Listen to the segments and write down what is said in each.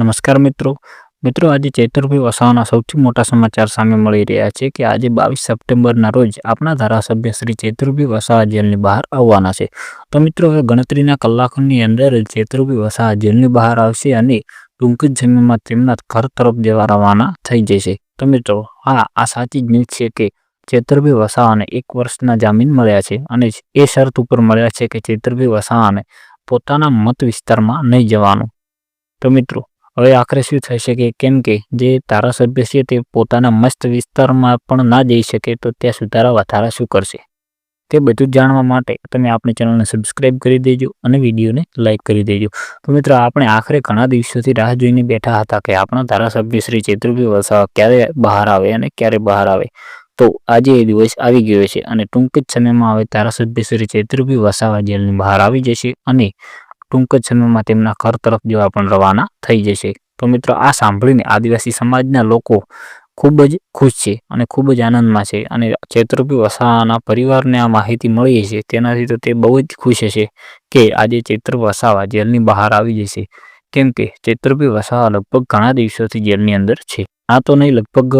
નમસ્કાર મિત્રો. મિત્રો, આજે ચેતરભાઈ વસાવાના સૌથી મોટા સમાચાર સામે મળી રહ્યા છે કે આજે બાવીસ સપ્ટેમ્બરના રોજ આપણા ધારાસભ્ય શ્રી ચૈતરભાઈ વસાવા જેલની બહાર આવવાના છે. તો મિત્રો, હવે ગણતરીના કલાકોની અંદર જ ચૈતરભાઈ વસાવા જેલની બહાર આવશે અને ટૂંક જ સમયમાં તેમના ઘર તરફ જવા રવાના થઈ જશે. તો મિત્રો, હા, આ સાચી જ ન્યૂઝ છે કે ચેતરભાઈ વસાવાને એક વર્ષના જામીન મળ્યા છે અને એ શરત ઉપર મળ્યા છે કે ચેતરભાઈ વસાવાને પોતાના મત વિસ્તારમાં નહીં જવાનું. તો મિત્રો હવે આખરે શું થઈ શકે? કેમ કે જે ધારાસભ્ય છે તે પોતાના મસ્ત વિસ્તારમાં પણ ના જઈ શકે તો ત્યાં સુધારા વધારા શું કરશે? તે બધું જાણવા માટે તમે આપણી ચેનલને સબસ્ક્રાઇબ કરી દેજો અને વિડીયોને લાઇક કરી દેજો. તો મિત્રો, આપણે આખરે ઘણા દિવસોથી રાહ જોઈને બેઠા હતા કે આપણા ધારાસભ્ય શ્રી ચેતુર્ભી વસાવા ક્યારે બહાર આવે અને ક્યારે બહાર આવે. તો આજે એ દિવસ આવી ગયો છે અને ટૂંક જ સમયમાં હવે ધારાસભ્ય શ્રી ચેતુર્ભી વસાવા જેલની બહાર આવી જશે અને ટૂંક જ સમયમાં તેમના ઘર તરફ જવા પણ રવાના થઈ જશે. તો મિત્રો, આ સાંભળીને આદિવાસી સમાજના લોકો ખૂબ જ ખુશ છે અને ખૂબ જ આનંદમાં છે અને ચૈત્રભી વસાવાના પરિવારને આ માહિતી મળી છે તેનાથી તો તે બહુ જ ખુશ હશે કે આજે ચૈત્ર વસાવા જેલની બહાર આવી જશે. કેમ કે ચૈત્રભી વસાવા લગભગ ઘણા દિવસોથી જેલની અંદર છે. આ તો નહીં, લગભગ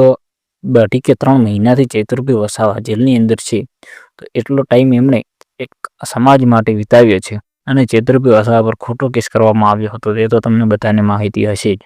અઢી કે ત્રણ મહિનાથી ચૈત્રભી વસાવા જેલની અંદર છે. તો એટલો ટાઈમ એમણે એક સમાજ માટે વિતાવ્યો છે. અને ચેતરભાઈ વસાવા પર ખોટો કેસ કરવામાં આવ્યો હતો તે તો તમને બધાને માહિતી હશે જ.